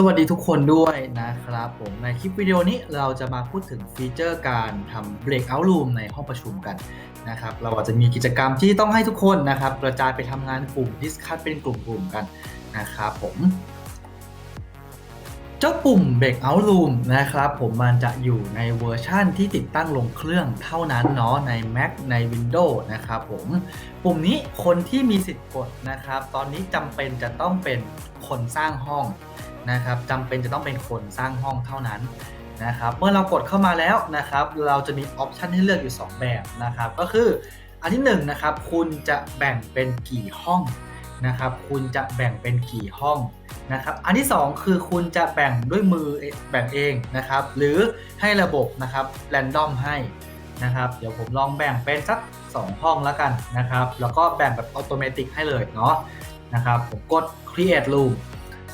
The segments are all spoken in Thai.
สวัสดีทุกคนด้วยนะครับผมในคลิปวิดีโอนี้เราจะมาพูดถึงฟีเจอร์การทำ breakout room ในห้องประชุมกันนะครับเราอาจจะมีกิจกรรมที่ต้องให้ทุกคนนะครับกระจายไปทำงานกลุ่มดิสคัทเป็นกลุ่มๆกันนะครับผม เจ้าปุ่ม breakout room นะครับผมมันจะอยู่ในเวอร์ชั่นที่ติดตั้งลงเครื่องเท่านั้นเนาะใน Mac ใน Windows นะครับผมปุ่มนี้คนที่มีสิทธิ์กดนะครับ ตอนนี้จำเป็นจะต้องเป็นคนสร้างห้อง นะครับจำเป็นจะต้องเป็นคนสร้างห้องเท่านั้นนะครับเมื่อเรากดเข้ามาแล้วนะครับเราจะมีออปชันให้เลือกอยู่ 2 แบบนะครับก็คืออันที่1นงนะครับคุณจะแบ่งเป็นกี่ห้องนะครับคุณจะแบ่งเป็นกี่ห้องนะครับอันที่ 2 คือคุณจะแบ่งด้วยมือแบ่งเองนะครับหรือให้ระบบนะครับแรนดอมให้นะครับเดี๋ยวผมลองแบ่งเป็นสัก 2 ห้องแล้วกันนะครับแล้วก็แบ่งแบบอัตโนมัติให้เลยเนาะนะครับผมกด create room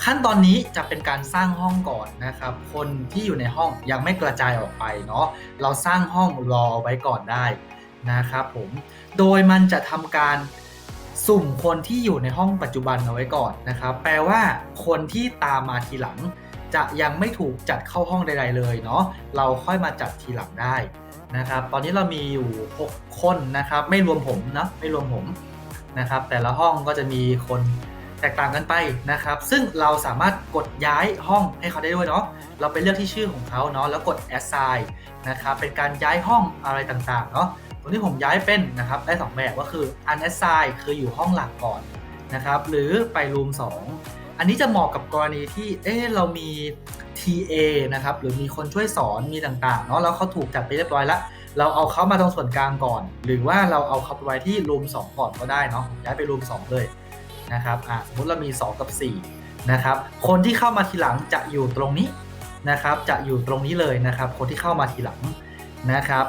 ขั้นตอนนี้จะเป็นการสร้างห้องก่อนนะครับ คนที่อยู่ในห้องยังไม่กระจายออกไปเนาะเราสร้างห้องรอไว้ก่อนได้นะครับผมโดยมันจะทำการสุ่มคนที่อยู่ในห้องปัจจุบันเอาไว้ก่อนนะครับ แปลว่าคนที่ตามมาทีหลัง จะยังไม่ถูกจัดเข้าห้องใดๆเลยเนาะเราค่อยมาจัดทีหลังได้นะครับ ตอนนี้เรามีอยู่ 6 คนนะครับ ไม่รวมผมนะไม่รวมผมนะครับ แต่ละห้องก็จะมีคน แตกต่างกันไปนะครับ ซึ่งเราสามารถกดย้ายห้องให้เขาได้ด้วยเนาะเราไปเลือกที่ชื่อของเขาเนาะแล้วกด assign นะครับเป็นการย้ายห้องอะไรต่างๆเนาะตรงที่ผมย้ายเป็นนะครับได้ 2 แบบก็คือ unassign คืออยู่ห้องหลักก่อนนะครับหรือไป room 2อันนี้จะเหมาะกับกรณีที่เอ๊เรามี TA นะครับหรือมีคนช่วยสอนมีต่างๆเนาะแล้วเขาถูกจัดไปเรียบร้อยแล้วเราเอาเขามาตรงส่วนกลางก่อน หรือว่าเราเอาเขาไปไว้ที่ room 2ก่อนก็ได้เนาะย้ายไป room 2เลย นะครับอะสมมติเรามี 2 กับ4นะครับคนที่เข้ามาทีหลังจะอยู่ตรงนี้นะครับจะอยู่ตรงนี้เลยนะครับ คนที่เข้ามาทีหลังนะครับ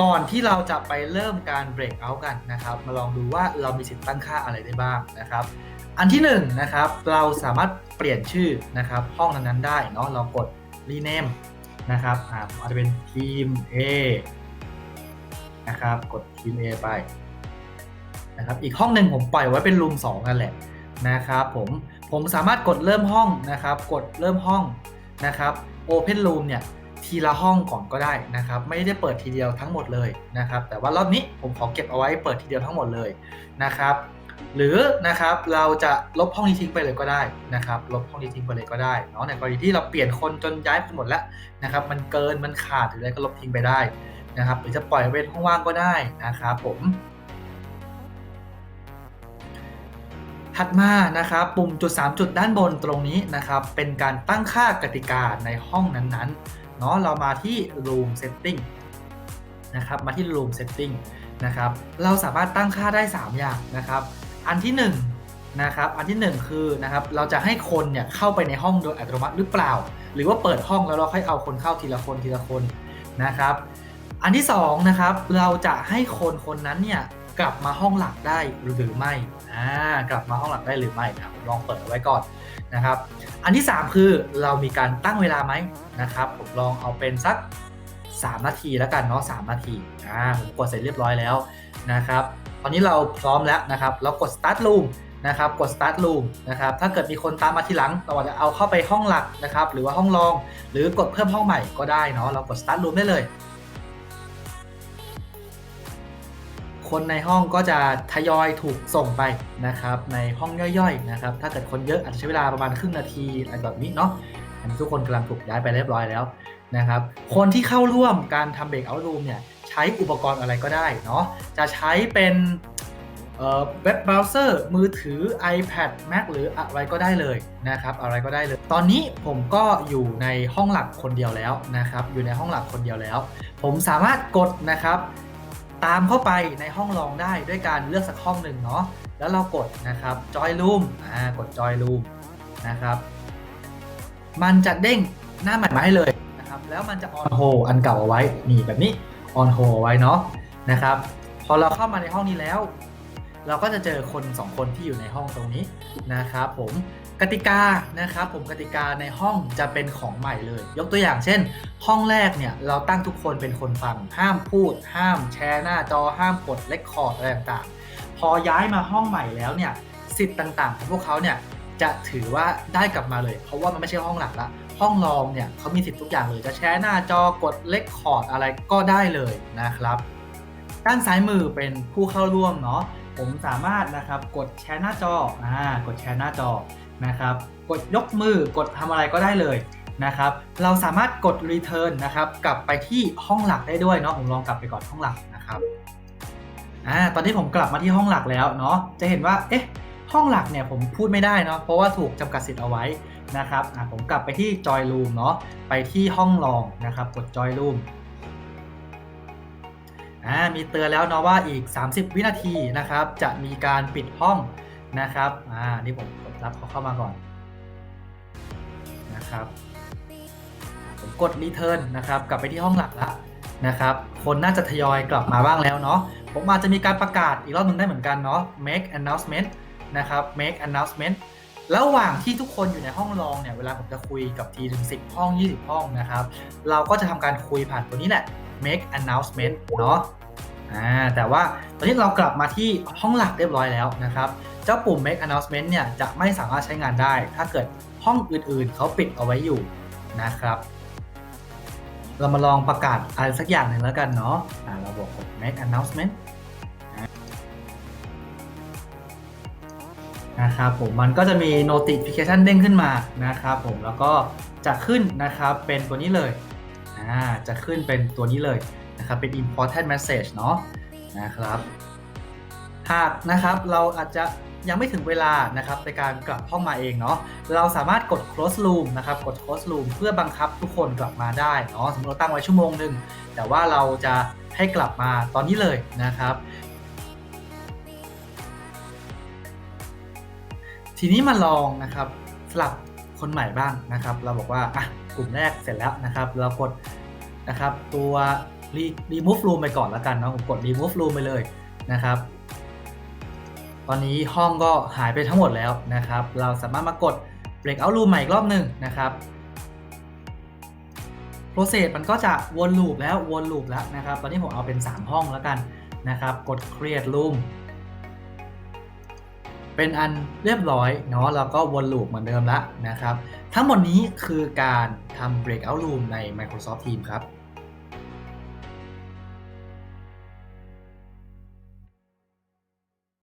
ก่อนที่เราจะไปเริ่มการ break out กันนะครับ มาลองดูว่าเรามีสิทธิ์ตั้งค่าอะไรได้บ้างนะครับ อันที่1นนะครับเราสามารถเปลี่ยนชื่อนะครับห้องนั้นๆได้เนาะเรากด rename นะครับอ่าอาจจะเป็นทีม A นะครับกดทีม A ไป นะครับอีกห้องหนึ่งผมปล่อยไว้เป็นรูม2นั่นแหละนะครับผมผมสามารถกดเริ่มห้องนะครับ กดเริ่มห้องนะครับ Open Room เนี่ยทีละห้องก่อนก็ได้นะครับ ไม่ได้เปิดทีเดียวทั้งหมดเลยนะครับ แต่ว่ารอบนี้ผมขอเก็บเอาไว้เปิดทีเดียวทั้งหมดเลยนะครับ หรือนะครับเราจะลบห้องนี้ทิ้งไปเลยก็ได้นะครับ ลบห้องนี้ทิ้งไปเลยก็ได้เนาะในกรณีที่เราเปลี่ยนคนจนย้ายไปหมดแล้วนะครับ มันเกินมันขาดหรืออะไรก็ลบทิ้งไปได้นะครับ หรือจะปล่อยไว้ห้องว่างก็ได้นะครับผม ถัดมานะครับปุ่มจุด 3 จุดด้านบนตรงนี้นะครับ เป็นการตั้งค่ากติกาในห้องนั้นๆเนาะเรามาที่ room setting นะครับมาที่ room setting นะครับเราสามารถตั้งค่าได้ 3 อย่างนะครับ อันที่1นะครับอันที่ 1 คือนะครับเราจะให้คนเนี่ยเข้าไปในห้องโดยอัตโนมัติหรือเปล่า หรือว่าเปิดห้องแล้วเราค่อยเอาคนเข้าทีละคนทีละคนนะครับ อันที่2นะครับเราจะให้คนคนนั้นเนี่ยกลับมาห้องหลักได้หรือไม่ อ่ากลับมาห้องหลักได้หรือไม่นะผมลองเปิดไว้ก่อนนะครับ อันที่ 3 คือเรามีการตั้งเวลาไหมนะครับ ผมลองเอาเป็นสัก 3 นาทีแล้วกันเนาะ3นาทีอ่าผมกดเสร็จเรียบร้อยแล้วนะครับ ตอนนี้เราพร้อมแล้วนะครับ เรากด start room นะครับกด start room นะครับถ้าเกิดมีคนตามมาทีหลังเราจะเอาเข้าไปห้องหลักนะครับหรือว่าห้องรอง หรือกดเพิ่มห้องใหม่ก็ได้เนาะเรากด start room ได้เลย คนในห้องก็จะทยอยถูกส่งไปนะครับในห้องย่อยๆนะครับถ้าเกิดคนเยอะอาจจะใช้เวลาประมาณครึ่งนาทีอะไรแบบนี้เนาะอันนี้ทุกคนกำลังถูกย้ายไปเรียบร้อยแล้วนะครับคนที่เข้าร่วมการทำเบรกเอาท์รูมเนี่ยใช้อุปกรณ์อะไรก็ได้เนาะจะใช้เป็นเว็บเบราว์เซอร์มือถือ iPad Mac หรืออะไรก็ได้เลยนะครับอะไรก็ได้เลย ตอนนี้ผมก็อยู่ในห้องหลักคนเดียวแล้วนะครับอยู่ในห้องหลักคนเดียวแล้ว ผมสามารถกดนะครับ ตามเข้าไปในห้องรองได้ด้วยการเลือกสักห้องหนึ่งเนาะแล้วเรากดนะครับ Join Room อ่ากด Join Room นะครับ มันจะเด้งหน้าใหม่มาให้เลยนะครับ แล้วมันจะ On Hold อันเก่าเอาไว้นี่แบบนี้ On Hold ไว้เนาะนะครับ พอเราเข้ามาในห้องนี้แล้ว เราก็จะเจอคน 2 คนที่อยู่ในห้องตรงนี้นะครับ ผม กติกานะครับผมกติกาในห้องจะเป็นของใหม่เลย ยกตัวอย่างเช่น ห้องแรกเนี่ยเราตั้งทุกคนเป็นคนฟัง ห้ามพูด ห้ามแชร์หน้าจอห้ามกดเลคคอร์ดอะไรต่างๆ พอย้ายมาห้องใหม่แล้วเนี่ยสิทธิ์ต่างๆ ของพวกเขาเนี่ยจะถือว่าได้กลับมาเลย เพราะว่ามันไม่ใช่ห้องหลักละห้องรองเนี่ยเขามีสิทธิ์ทุกอย่างเลยจะแชร์หน้าจอกดเลคคอร์ดอะไรก็ได้เลยนะครับด้านซ้ายมือเป็นผู้เข้าร่วมเนาะผมสามารถนะครับกดแชร์หน้าจออ่ากดแชร์หน้าจอ นะครับ กดยกมือกดทำอะไรก็ได้เลยนะครับ เราสามารถกด return นะครับ กลับไปที่ห้องหลักได้ด้วยเนาะผมลองกลับไปก่อนห้องหลักนะครับอ่าตอนนี้ผมกลับมาที่ห้องหลักแล้วเนาะจะเห็นว่าเอ๊ะห้องหลักเนี่ยผมพูดไม่ได้เนาะเพราะว่าถูกจำกัดสิทธิ์เอาไว้นะครับอ่าผมกลับไปที่ joy room เนาะไปที่ห้องรองนะครับ กด joy room อ่ามีเตือนแล้วเนาะว่าอีก 30 วินาทีนะครับ จะมีการปิดห้องนะครับอ่านี่ผมก รับเขาเข้ามาก่อนนะครับผมกด return นะครับกลับไปที่ห้องหลักแล้วนะครับ คนน่าจะทยอยกลับมาบ้างแล้วเนาะผมอาจจะมีการประกาศอีกรอบหนึ่งได้เหมือนกันเนาะ make announcement นะครับ make announcement ระหว่างที่ทุกคนอยู่ในห้องรองเนี่ย เวลาผมจะคุยกับทีถึง 10 ห้อง 20 ห้องนะครับ เราก็จะทำการคุยผ่านตัวนี้แหละ make announcement เนาะ อ่าแต่ว่าตอนนี้เรากลับมาที่ห้องหลักเรียบร้อยแล้วนะครับ เจ้าปุ่ม make announcement เนี่ยจะไม่สามารถใช้งานได้ ถ้าเกิดห้องอื่นๆ เขาปิดเอาไว้อยู่นะครับ เรามาลองประกาศอะไรสักอย่างหนึ่งแล้วกันเนาะเราบอก make announcement นะครับผมมันก็จะมี notification เด้งขึ้นมานะครับผมแล้วก็จะขึ้นนะครับเป็นตัวนี้เลยอ่าจะขึ้นเป็นตัวนี้เลย นะครับเป็น important message เนาะนะครับหากนะครับเราอาจจะยังไม่ถึงเวลานะครับในการกลับห้องมาเองเนาะเราสามารถกด close room นะครับกด close room เพื่อบังคับทุกคนกลับมาได้เนาะสมมติเราตั้งไว้ชั่วโมงหนึ่งแต่ว่าเราจะให้กลับมาตอนนี้เลยนะครับ ทีนี้มาลองนะครับสลับคนใหม่บ้างนะครับ เราบอกว่าอะกลุ่มแรกเสร็จแล้วนะครับ เรากดนะครับตัว re- remove room ไปก่อนแล้วกันเนาะผมกด remove room ไปเลยนะครับ ตอนนี้ห้องก็หายไปทั้งหมดแล้วนะครับ เราสามารถมากด breakout room ใหม่อีกรอบหนึ่งนะครับ process มันก็จะวนลูปแล้ววนลูปแล้วนะครับ ตอนนี้ผมเอาเป็น 3 ห้องแล้วกันนะครับ กด create room เป็นอันเรียบร้อยเนาะแล้วก็วนลูปเหมือนเดิมแล้วนะครับ ทั้งหมดนี้คือการทำ breakout room ใน Microsoft Teams ครับ